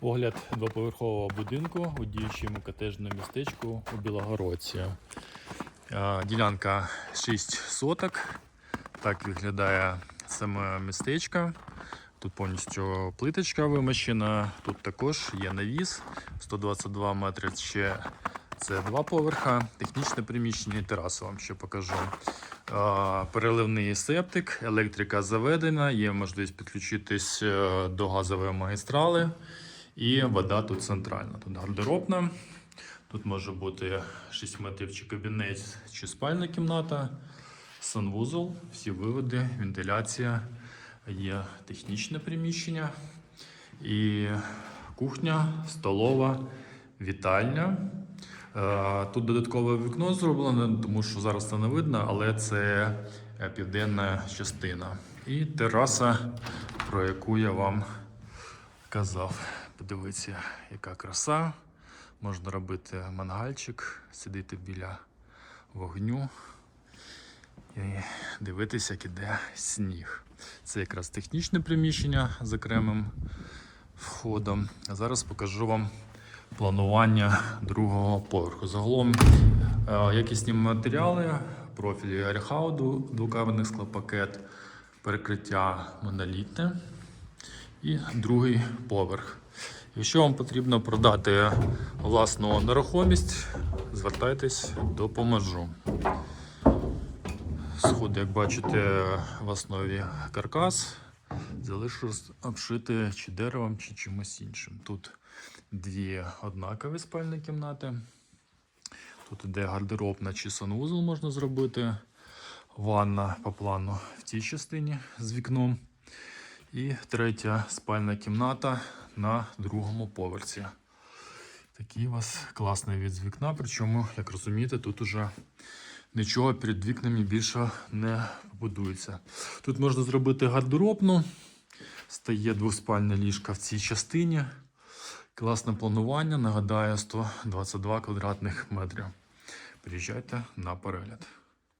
Огляд двоповерхового будинку у діючому котежному містечку у Білогородці. Е, Ділянка 6 соток. Так виглядає саме містечко. Тут повністю плиточка вимощена. Тут також є навіс 122 метри. Ще це два поверха. Технічне приміщення і терасу вам ще покажу. Е, Переливний септик, електрика заведена, є можливість підключитись е, до газової магістрали. І вода тут центральна. Тут гардеробна. Тут може бути 6 метрів чи кабінет, чи спальна кімната, санвузол, всі виводи, вентиляція, є технічне приміщення. І кухня, столова, вітальня. Е, Тут додаткове вікно зроблено, тому що зараз це не видно, але це е, південна частина. І тераса, про яку я вам казав. Подивіться, яка краса. Можна робити мангальчик, сидіти біля вогню і дивитися, як іде сніг. Це якраз технічне приміщення з окремим входом. А зараз покажу вам планування другого поверху. Загалом е, якісні матеріали, профілі архауду, двокамерний склопакет, перекриття монолітне і другий поверх. Якщо вам потрібно продати власну нерухомість, звертайтесь, допоможу. Сходи, як бачите, в основі каркас. Залишилось обшити чи деревом, чи чимось іншим. Тут дві однакові спальні кімнати. Тут іде гардеробна чи санвузол можна зробити. Ванна по плану в цій частині з вікном. І третя спальна кімната на другому поверсі. Такий у вас класний від з вікна. Причому, як розумієте, тут уже нічого перед вікнами більше не побудується. Тут можна зробити гардеробну. Стає двоспальне ліжка в цій частині. Класне планування. Нагадаю, 122 квадратних метрів. Приїжджайте на перегляд.